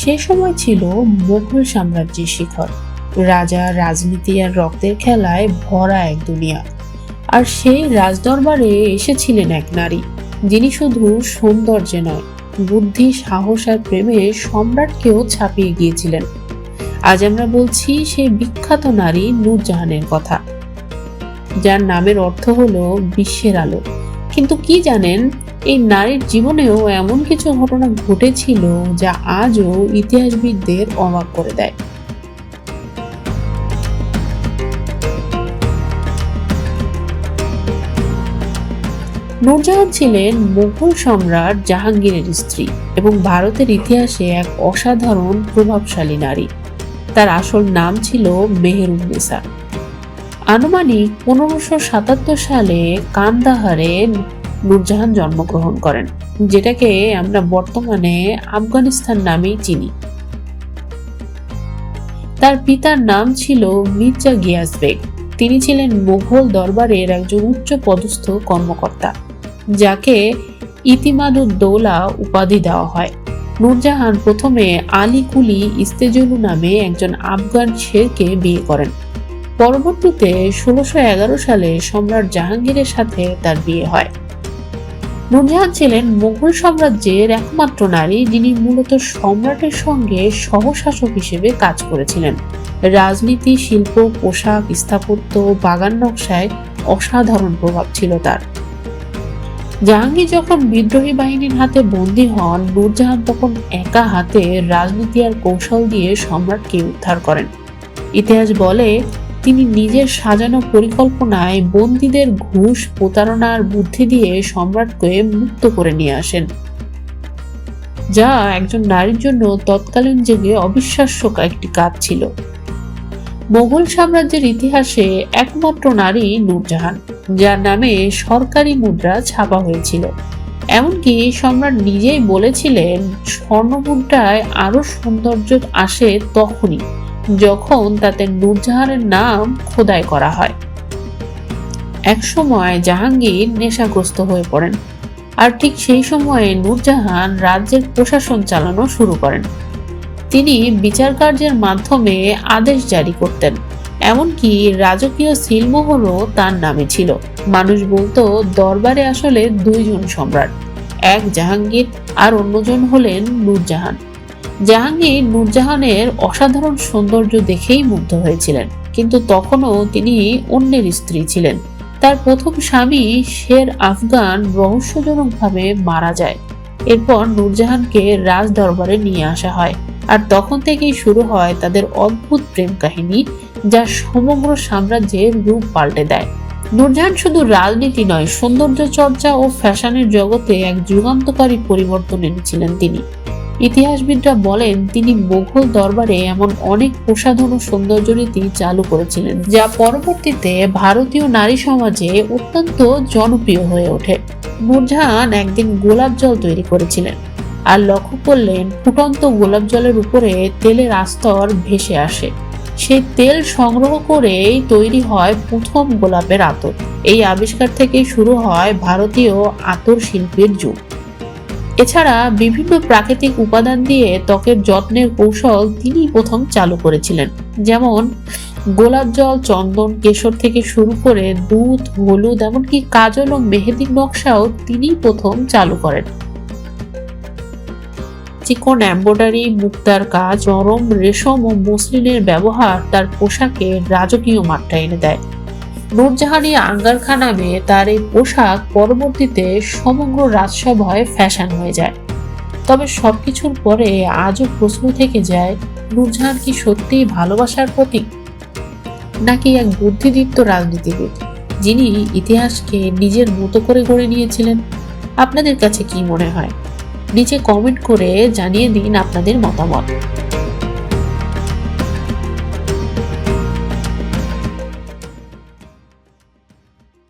সে সময় ছিল মুঘল সাম্রাজ্যের শিখর। রাজা, রাজনীতি আর রক্তের খেলায় ভরা এক দুনিয়া। আর সেই রাজদরবারে এসেছিলেন এক নারী, যিনি শুধু সৌন্দর্যে নয়, বুদ্ধি, সাহস আর প্রেমে সম্রাটকেও ছাপিয়ে গিয়েছিলেন। আজ আমরা বলছি সেই বিখ্যাত নারী নূরজাহানের কথা, যার নামের অর্থ হলো বিশ্বের আলো। কিন্তু কি জানেন, এই নারীর জীবনেও এমন কিছু ঘটনা ঘটেছিল যা আজও ইতিহাসবিদদের অবাক করে দেয়। নূরজাহান ছিলেন মুঘল সম্রাট জাহাঙ্গীরের স্ত্রী এবং ভারতের ইতিহাসে এক অসাধারণ প্রভাবশালী নারী। তার আসল নাম ছিল মেহেরুন্নেসা আনুমানিক পনেরোশো সাতাত্তর সালে কান্দাহারে নূরজাহান জন্মগ্রহণ করেন, যেটাকে আমরা বর্তমানে আফগানিস্তান নামেই চিনি। তার পিতার নাম ছিল মির্জা গিয়াস বেগ। তিনি ছিলেন মুঘল দরবারের একজন উচ্চ পদস্থ কর্মকর্তা, যাকে ইতিমাদুদ্দৌলা উপাধি দেওয়া হয়। নূরজাহান প্রথমে আলী কুলি ইস্তেজলু নামে একজন আফগান শেরকে বিয়ে করেন। পরবর্তীতে ষোলোশো এগারো সালে সম্রাট জাহাঙ্গীরের সাথে তার বিয়ে হয়। নূরজাহান ছিলেন মুঘল সাম্রাজ্যের একমাত্র নারী যিনি মূলত সম্রাটের সঙ্গে সহশাসক হিসেবে কাজ করেছিলেন। রাজনীতি, শিল্প, পোশাক, স্থাপত্য, বাগান নকশায় অসাধারণ প্রভাব ছিল তার। জাহাঙ্গীর যখন বিদ্রোহী বাহিনীর হাতে বন্দী হন, নূরজাহান তখন একা হাতে রাজনীতি আর কৌশল দিয়ে সম্রাটকে উদ্ধার করেন। ইতিহাস বলে তিনি নিজের সাজানো পরিকল্পনায় বন্দীদের ঘুষ, প্রতারণার বুদ্ধি দিয়ে সম্রাটকে মুক্ত করে নিয়ে আসেন, যা একজন নারীর জন্য তৎকালীন যুগে অবিশ্বাস্য একটি কাজ ছিল। মোগল সাম্রাজ্যের ইতিহাসে একমাত্র নারী নূরজাহান, যার নামে সরকারি মুদ্রা ছাপা হয়েছিল। এমনকি সম্রাট নিজেই বলেছিলেন, স্বর্ণমুদ্রায় আরও সৌন্দর্য আসে তখনই। যখন তাতে নূরজাহানের নাম খোদাই করা হয়। একসময় জাহাঙ্গীর নেশাগ্রস্ত হয়ে পড়েন আর ঠিক সেই সময়ে নূরজাহান রাজ্যের প্রশাসন চালানো শুরু করেন। তিনি বিচার কার্যের মাধ্যমে আদেশ জারি করতেন, এমনকি রাজকীয় সিলমোহরও তার নামে ছিল। মানুষ বলতো, দরবারে আসলে দুইজন সম্রাট, এক জাহাঙ্গীর আর অন্যজন হলেন নূরজাহান। জাহাঙ্গীর নূরজাহানের অসাধারণ সৌন্দর্য দেখেই মুগ্ধ হয়েছিলেন। কিন্তু তখনও তিনি অন্যের স্ত্রী ছিলেন। তার প্রথম স্বামী শের আফগান রহস্যজনকভাবে মারা যায়। এরপর নূরজাহানকে রাজ দরবারে নিয়ে আসা হয়। আর তখন থেকেই শুরু হয় তাদের অদ্ভুত প্রেম কাহিনী, যা সমগ্র সাম্রাজ্যের রূপ পাল্টে দেয়। নূরজাহান শুধু রাজনীতি নয় সৌন্দর্য চর্চা ও ফ্যাশনের জগতে এক যুগান্তকারী পরিবর্তন এনেছিলেন তিনি। ইতিহাসবিদরা বলেন, তিনি মুঘল দরবারে এমন অনেক প্রসাধন ও সৌন্দর্য রীতি চালু করেছিলেন, যা পরবর্তীতে ভারতীয় নারী সমাজে অত্যন্ত জনপ্রিয় হয়ে ওঠে। নূরজাহান একদিন গোলাপ জল তৈরি করেছিলেন আর লক্ষ্য করলেন, ফুটন্ত গোলাপ জলের উপরে তেলের আস্তর ভেসে আসে। সেই তেল সংগ্রহ করেই তৈরি হয় প্রথম গোলাপের আতর। এই আবিষ্কার থেকেই শুরু হয় ভারতীয় আতর শিল্পের যুগ। এছাড়া বিভিন্ন প্রাকৃতিক উপাদান দিয়ে ত্বকের যত্নের কৌশল তিনি প্রথম চালু করেছিলেন। যেমন গোলাপ জল, চন্দন, কেশর থেকে শুরু করে দুধ, হলুদ, এমনকি কাজল ও মেহেদির নকশাও তিনি প্রথম চালু করেন। চিকন এম্ব্রয়ডারি, মুক্তার কাজ, নরম রেশম ও মসলিনের ব্যবহার তার পোশাকে রাজকীয় মাত্রা এনে দেয়। নূরজাহানি আঙ্গারখা নামে তার এই পোশাক পরবর্তীতে সমগ্র রাজসভায় ফ্যাশন হয়ে যায়। তবে সবকিছুর পরে আজও প্রশ্ন থেকে যায়, নূরজাহান কি সত্যিই ভালোবাসার প্রতীক? নাকি এক বুদ্ধিদীপ্ত রাজনীতিবিদ, যিনি ইতিহাসকে নিজের মতো করে গড়ে নিয়েছিলেন? আপনাদের কাছে কি মনে হয়? নিচে কমেন্ট করে জানিয়ে দিন আপনাদের মতামত।